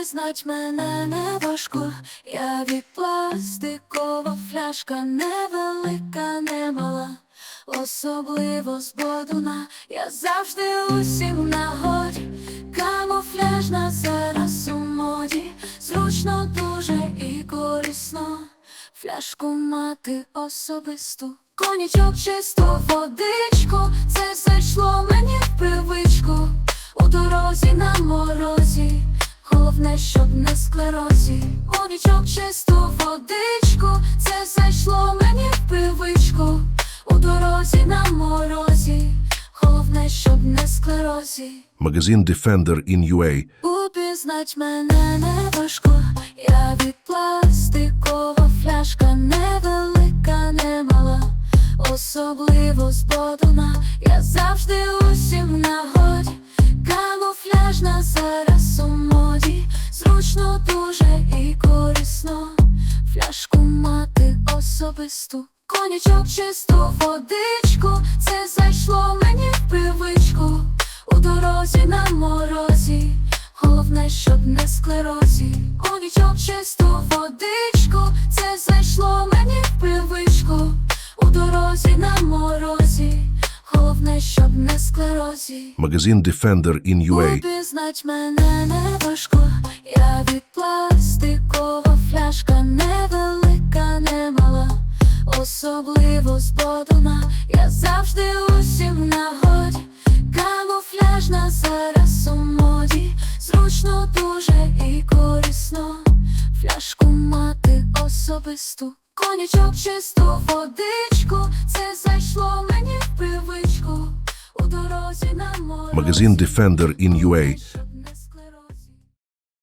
Упізнать мене не важко, я від пластикова фляжка невелика, немала, особливо з я завжди усім нагоді, камуфляжна зараз у моді, зручно дуже і корисно, фляжку мати особисту, конячок чисту водичку, це зайшло мені в привичку. Головне, щоб не склерозі. Конічок чисту водичку, це зайшло мені в привичку. У дорозі на морозі, головне, щоб не склерозі. Магазин Defender in UA Упізнать мене не важко, я від пластикова фляжка невелика, немала, особливо з я завжди усім в зручно дуже і корисно, фляжку мати особисту, конячок чисту водичку, це зайшло мені в привичку. У дорозі на морозі, головне, щоб не склерозі. Конічок чисту водичку, це зайшло мені в привичку. У дорозі на морозі, головне, щоб не склерозі. Магазин Defender in UA Упізнать мене не важко, особливо з я завжди усім нагоді, камуфляжна зараз у моді, зручно дуже і корисно, фляжку мати особисту, конячок чисту водичку, це зайшло мені в привичку. У дорозі на морозі. Магазин Defender in UA